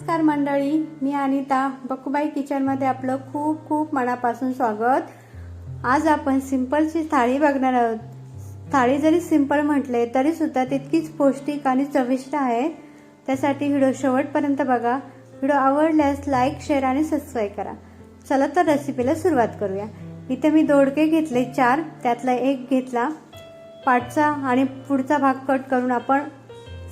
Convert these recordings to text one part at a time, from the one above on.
नमस्कार मंडळी मी अनिता बकुबाई किचनमध्ये आपलं खूप खूप मनापासून स्वागत. आज आपण सिंपलची थाळी बघणार आहोत. थाळी जरी सिंपल म्हटले तरी सुद्धा तितकीच पौष्टिक आणि चविष्ट आहे. त्यासाठी व्हिडिओ शेवटपर्यंत बघा. व्हिडिओ आवडल्यास लाईक शेअर आणि सबस्क्राईब करा. चला तर रेसिपीला सुरुवात करूया. इथे मी दोडके घेतले चार त्यातला एक घेतला. पाठचा आणि पुढचा भाग कट करून आपण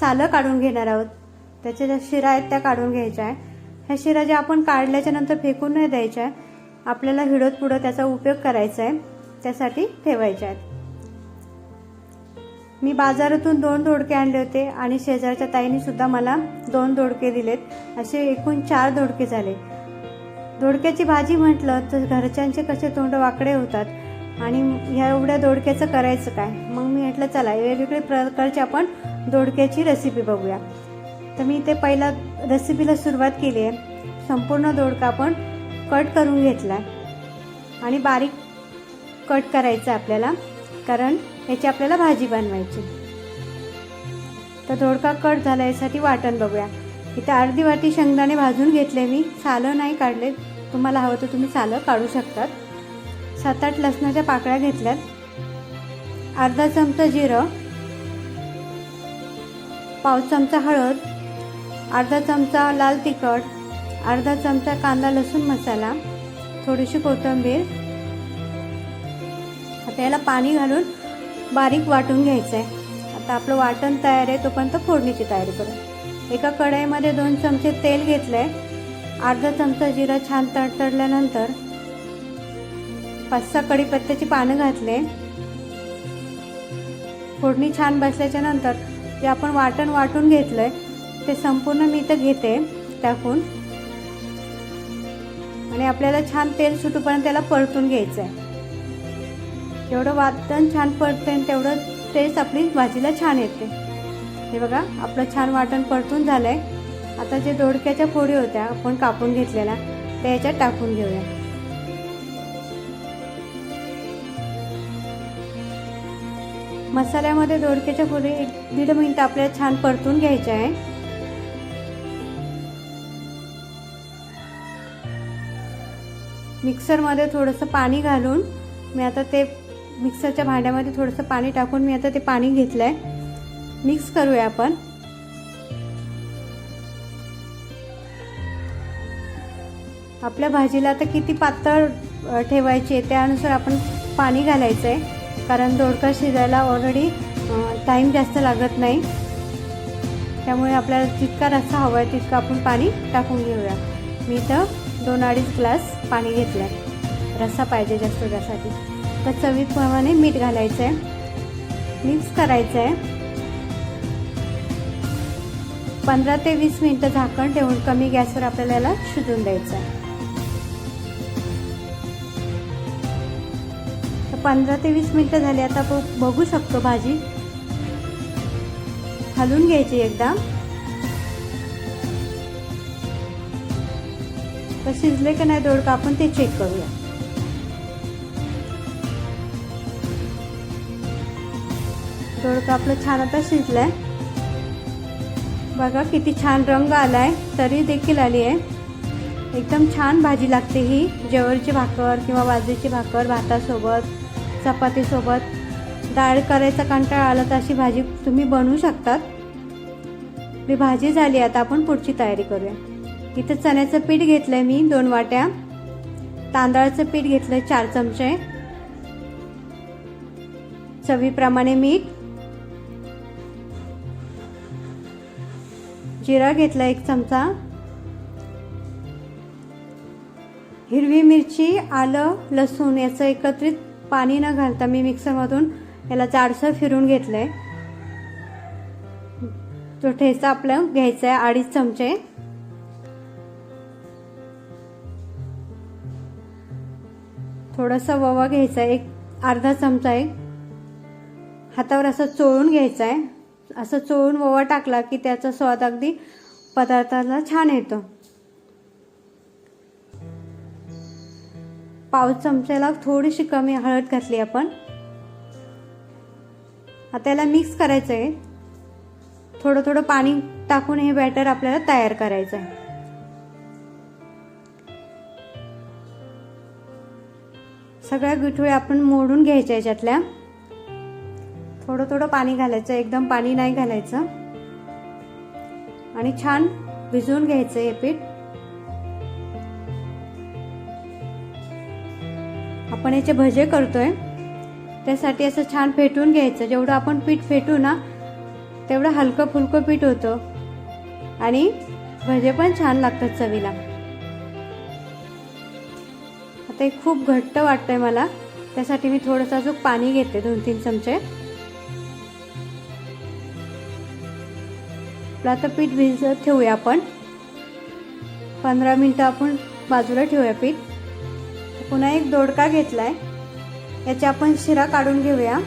सालं काढून घेणार आहोत. त्याच्या ज्या शिरा आहेत त्या काढून घ्यायच्या आहे. ह्या शिरा ज्या आपण काढल्याच्या नंतर फेकून नाही द्यायच्या आहे. आपल्याला हिडत पुढं त्याचा उपयोग करायचा आहे. त्यासाठी ठेवायच्या आहेत. मी बाजारातून दोन दोडके आणले होते आणि शेजारच्या ताईने सुद्धा मला दोन दोडके दिलेत. असे एकूण चार दोडके झाले. दोडक्याची भाजी म्हटलं तर घरच्यांचे कसे तोंड वाकडे होतात आणि ह्या एवढ्या दोडक्याचं करायचं काय? मग मी म्हटलं चला वेगवेगळे प्रकारची आपण दोडक्याची रेसिपी बघूया. तर मी इथे पहिला रेसिपीला सुरुवात केली आहे. संपूर्ण दोडका आपण कट करून घेतला आणि बारीक कट करायचं आपल्याला कारण याची आपल्याला भाजी बनवायची. तर दोडका कट झाला यासाठी वाटण बघूया. इथं अर्धी वाटी शेंगदाणे भाजून घेतले मी. सालं नाही काढले. तुम्हाला हवं तर तुम्ही सालं काढू शकतात. सात आठ लसणाच्या पाकळ्या घेतल्यात. अर्धा चमचा जिरं पाव चमचा हळद अर्धा चमचा लाल तिखट अर्धा चमचा कांदा लसूण मसाला थोडीशी कोथिंबीर. आता याला पाणी घालून बारीक वाटून घ्यायचं आहे आता आपलं वाटण तयार आहे तोपर्यंत फोडणीची तयारी करू. एका कढईमध्ये दोन चमचे तेल घेतलं आहे अर्धा चमचा जिरा छान तडतडल्यानंतर पाच सहा कढीपत्त्याची पानं घातले. फोडणी छान बसल्याच्या नंतर जे आपण वाटण वाटून घेतलं आहे ते संपूर्ण मी इथं घेते टाकून. आणि आपल्याला छान तेल सुटूपर्यंत त्याला परतून घ्यायचं आहे जेवढं वाटण छान परतेन तेवढं टेस्ट आपली भाजीला छान येते. हे बघा आपलं छान वाटण परतून झालं आहे आता जे दोडक्याच्या फोडी होत्या आपण कापून घेतलेल्या त्या याच्यात टाकून घेऊया. मसाल्यामध्ये दोडक्याच्या फोडी एक दीड मिनटं आपल्याला छान परतून घ्यायच्या आहे. मिक्सरमध्ये थोडंसं पाणी घालून मी आता ते मिक्सरच्या भांड्यामध्ये थोडंसं पाणी टाकून मी आता ते पाणी घेतलं आहे मिक्स करूया आपण. आपल्या भाजीला आता किती पातळ ठेवायची आहे त्यानुसार आपण पाणी घालायचं आहे कारण दोडका शिजायला ऑलरेडी टाईम जास्त लागत नाही. त्यामुळे आपल्याला जितका रस्सा हवा आहे तितकं आपण पाणी टाकून घेऊया. मी तर दोन अडीच ग्लास पाणी घेतलं आहे रस्सा पाहिजे जास्त त्यासाठी. तर चवीप्रमाणे मीठ घालायचं आहे मिक्स करायचं आहे पंधरा ते वीस मिनटं झाकण ठेवून कमी गॅसवर आपल्याला याला शिजून द्यायचं आहे तर पंधरा ते वीस मिनटं झाली. आता बघू शकतो भाजी. हलवून घ्यायची एकदा. तर शिजले का नाही दोडका आपण ते चेक करूया. दोडका आपलं छान आता शिजलाय. बघा किती छान रंग आलाय तरी देखील आली आहे. एकदम छान भाजी लागते ही जवळची भाकर किंवा बाजरीची भाकर भातासोबत चपातीसोबत. डाळ करायचा कंटाळा आला तर अशी भाजी तुम्ही बनवू शकतात. ही भाजी झाली आता आपण पुढची तयारी करूया. इथं चण्याचं पीठ घेतलंय मी दोन वाट्या. तांदळाचं पीठ घेतलंय चार चमचे. चवीप्रमाणे मीठ. जिरा घेतला एक चमचा. हिरवी मिरची आलं लसूण याचं एकत्रित पाणी न घालता मी मिक्सरमधून याला जाडसर फिरून घेतलंय. तो ठेचा आपलं घ्यायचा आहे अडीच चमचे. थोडासा ववा घ्यायचा आहे. एक अर्धा चमचा आहे. हातावर असं चोळून घ्यायचा आहे. असं चोळून ववा टाकला की त्याचा स्वाद अगदी पदार्थाला छान येतो. पाव चमच्याला थोडीशी कमी हळद घातली आपण. आता याला मिक्स करायचं आहे थोडं थोडं पाणी टाकून हे बॅटर आपल्याला तयार करायचं आहे सगळ्या गुठळ्या आपण मोडून घ्यायच्या याच्यातल्या. थोडं थोडं पाणी घालायचं एकदम पाणी नाही घालायचं. आणि छान भिजवून घ्यायचं हे पीठ. आपण याचे भजे करतोय. त्यासाठी असं छान फेटून घ्यायचं. जेवढं आपण पीठ फेटू ना तेवढं हलकं फुलकं पीठ होतं. आणि भजे पण छान लागतात चवीला. ते खूप घट्ट वाटतंय मला. त्यासाठी मी थोडंसं अजून पाणी घेते दोन तीन चमचे. आपलं आता पीठ भिजत ठेवूया आपण. पंधरा मिनटं आपण बाजूला ठेवूया पीठ. पुन्हा एक दोडका घेतलाय. याची आपण शिरा काढून घेऊया.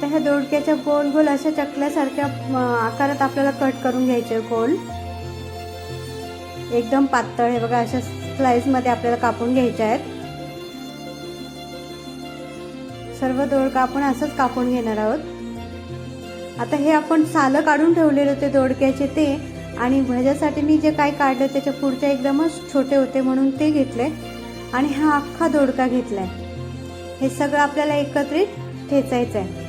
आता ह्या दोडक्याच्या गोल गोल अशा चकल्यासारख्या आकारात आपल्याला कट करून घ्यायचे गोल. एकदम पातळ हे बघा अशा स्लाईसमध्ये आपल्याला कापून घ्यायच्या आहेत. सर्व दोडका आपण असंच कापून घेणार आहोत. आता हे आपण सालं काढून ठेवलेले होते दोडक्याचे ते आणि भज्यासाठी मी जे काय काढलं त्याच्या पुढच्या एकदमच छोटे होते म्हणून ते घेतले आणि हा अख्खा दोडका घेतलाय. हे सगळं आपल्याला एकत्रित ठेचायचं आहे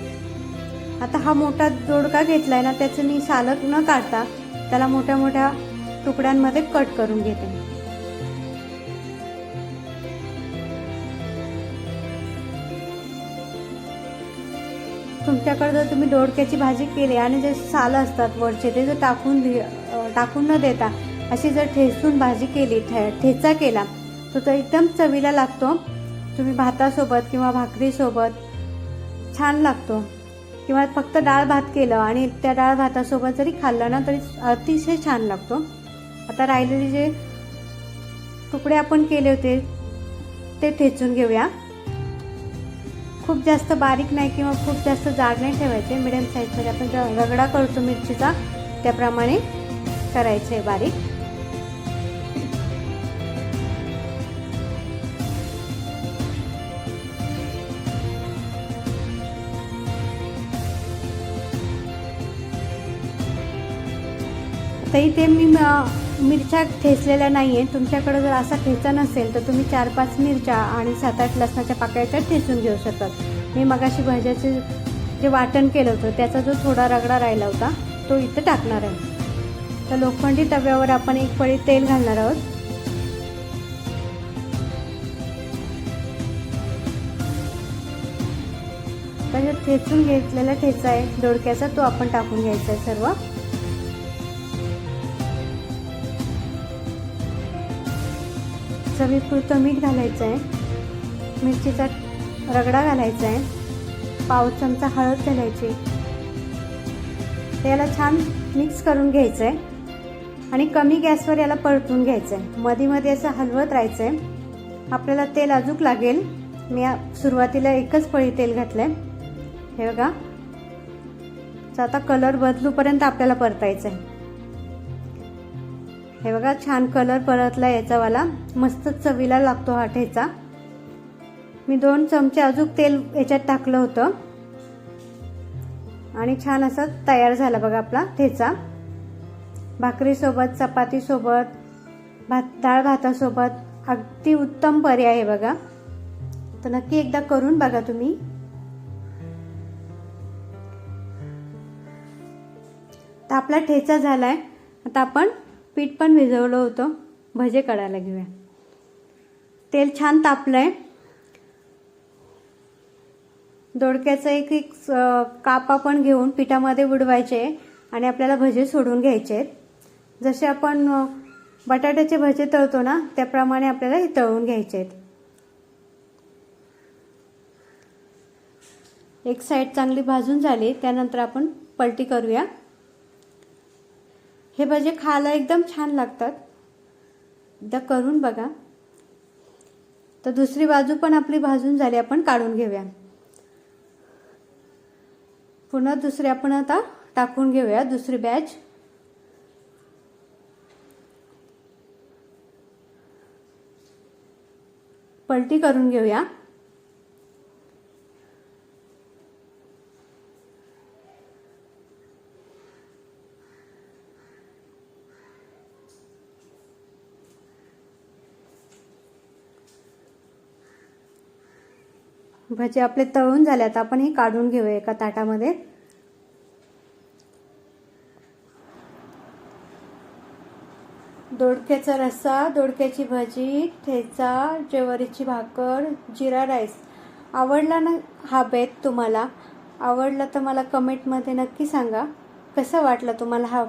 आता हा मोठा दोडका आहे ना त्याचं मी सालक न काढता त्याला मोठ्या मोठ्या तुकड्यांमध्ये कट करून घेते. तुमच्याकडे जर तुम्ही दोडक्याची भाजी केली आणि जे सालं असतात वरचे ते जर टाकून टाकून न देता अशी जर ठेचून भाजी केली ठे ठेचा केला तर तो एकदम चवीला लागतो. तुम्ही भातासोबत किंवा भाकरीसोबत छान लागतो. किंवा फक्त डाळ भात केलं आणि त्या डाळ भातासोबत जरी खाल्लं ना तरी अतिशय छान लागतो. आता राहिलेले जे तुकडे आपण केले होते ते ठेचून घेऊया. खूप जास्त बारीक नाही किंवा खूप जास्त जाड नाही ठेवायचे. मिडियम साईजमध्ये आपण र- रगडा करतो मिरचीचा त्याप्रमाणे करायचे बारीक. तर इथे मी म- मिरच्या ठेचलेल्या नाही आहे तुमच्याकडे जर असा ठेचा नसेल तर तुम्ही चार पाच मिरच्या आणि सात आठ लसणाच्या पाकळ्याच्या ठेचून घेऊ शकतात. मी मगाशी भाज्याचे जे वाटण केलं होतं त्याचा जो थोडा रगडा राहिला होता तो इथं टाकणार आहे. तर लोखंडी तव्यावर आपण एक पळी तेल घालणार आहोत. त्याच्यात ठेचून घेतलेला ठेचा आहे दोडक्याचा तो आपण टाकून घ्यायचा आहे सर्व. चवीपुरतं मीठ घालायचं आहे. मिरचीचा रगडा घालायचा आहे. पाव चमचा हळद घालायची. त्याला छान मिक्स करून घ्यायचं आहे. आणि कमी गॅसवर याला परतून घ्यायचं आहे. मध्ये मध्ये असं हलवत राहायचं आहे. आपल्याला तेल अजूक लागेल. मी सुरुवातीला एकच पळी तेल घातलं आहे हे बघा. तर आता कलर बदलूपर्यंत आपल्याला परतायचं आहे. हे बघा छान कलर परतला याचावाला मस्त चवीला लागतो हा ठेचा. मी दोन चमचे अजून तेल याच्यात टाकलं होतं. आणि छान असा तयार झाला बघा आपला ठेचा. भाकरीसोबत चपातीसोबत भात डाळ भातासोबत अगदी उत्तम पर्याय आहे बघा. तर नक्की एकदा करून बघा तुम्ही. तर आपला ठेचा झालाय. आता आपण पीठ पण भिजवलं होतं. भजे काढायला घेऊया. तेल छान तापलं आहे दोडक्याचं एक एक काप आपण घेऊन पिठामध्ये बुडवायचे आणि आपल्याला भजे सोडून घ्यायचे. आहेत जसे आपण बटाट्याचे भजे तळतो ना त्याप्रमाणे आपल्याला हे तळून घ्यायचे आहेत. एक साईड चांगली भाजून झाली त्यानंतर आपण पलटी करूया. हे भजे खायला एकदम छान लागतात. एकदा करून बघा. तर दुसरी बाजू पण आपली भाजून झाली आपण काढून घेऊया. पुन्हा दुसरी आपण आता टाकून घेऊया दुसरी बॅच पलटी करून घेऊया. भजी आपले तळून झाले. आता आपण हे काढून घेऊया एका ताटामध्ये. दोडक्याचा रस्सा दोडक्याची भजी ठेचा ज्वारीची भाकर जिरा राईस. आवडला ना हा बेत तुम्हाला? आवडला तर मला कमेंटमध्ये नक्की सांगा. कसं वाटलं तुम्हाला हा